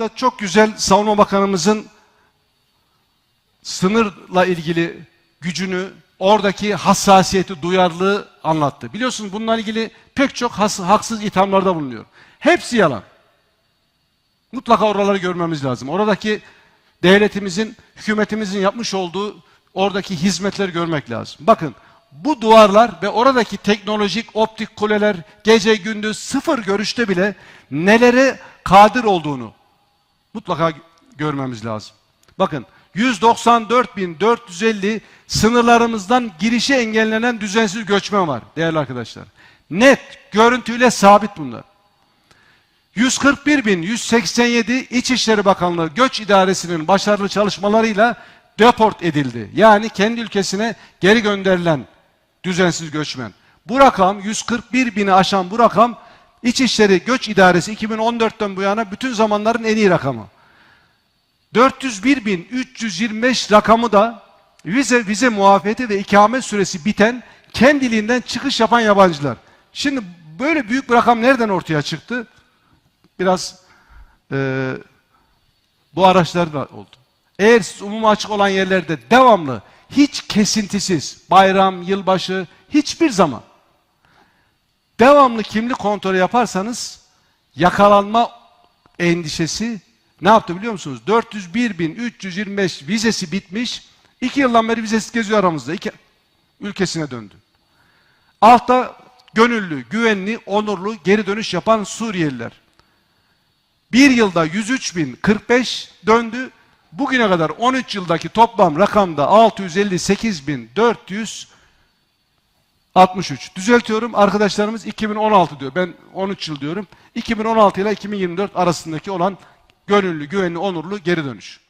da çok güzel Savunma Bakanımızın sınırla ilgili gücünü, oradaki hassasiyeti, duyarlılığı anlattı. Biliyorsunuz bununla ilgili pek çok haksız ithamlarda bulunuyor. Hepsi yalan. Mutlaka oraları görmemiz lazım. Oradaki devletimizin, hükümetimizin yapmış olduğu oradaki hizmetleri görmek lazım. Bakın bu duvarlar ve oradaki teknolojik optik kuleler gece gündüz sıfır görüşte bile nelere kadir olduğunu mutlaka görmemiz lazım. Bakın 194.450 sınırlarımızdan girişi engellenen düzensiz göçmen var değerli arkadaşlar. Net, görüntüyle sabit bunlar. 141.187 İçişleri Bakanlığı Göç İdaresi'nin başarılı çalışmalarıyla deport edildi. Yani kendi ülkesine geri gönderilen düzensiz göçmen. Bu rakam 141 bini aşan bu rakam İçişleri Göç İdaresi 2014'ten bu yana bütün zamanların en iyi rakamı. 401.325 rakamı da vize vize muafiyeti ve ikamet süresi biten kendiliğinden çıkış yapan yabancılar. Şimdi böyle büyük bir rakam nereden ortaya çıktı? Biraz e, bu araçlar da oldu. Eğer siz umuma açık olan yerlerde devamlı, hiç kesintisiz, bayram, yılbaşı, hiçbir zaman devamlı kimlik kontrolü yaparsanız yakalanma endişesi ne yaptı biliyor musunuz? 401.325 vizesi bitmiş. iki yıldan beri vizesiz geziyor aramızda. İki, ülkesine döndü. Altta gönüllü, güvenli, onurlu geri dönüş yapan Suriyeliler. Bir yılda 103.045 döndü. Bugüne kadar 13 yıldaki toplam rakamda 658.463. Düzeltiyorum arkadaşlarımız 2016 diyor. Ben 13 yıl diyorum. 2016 ile 2024 arasındaki olan gönüllü, güvenli, onurlu geri dönüş.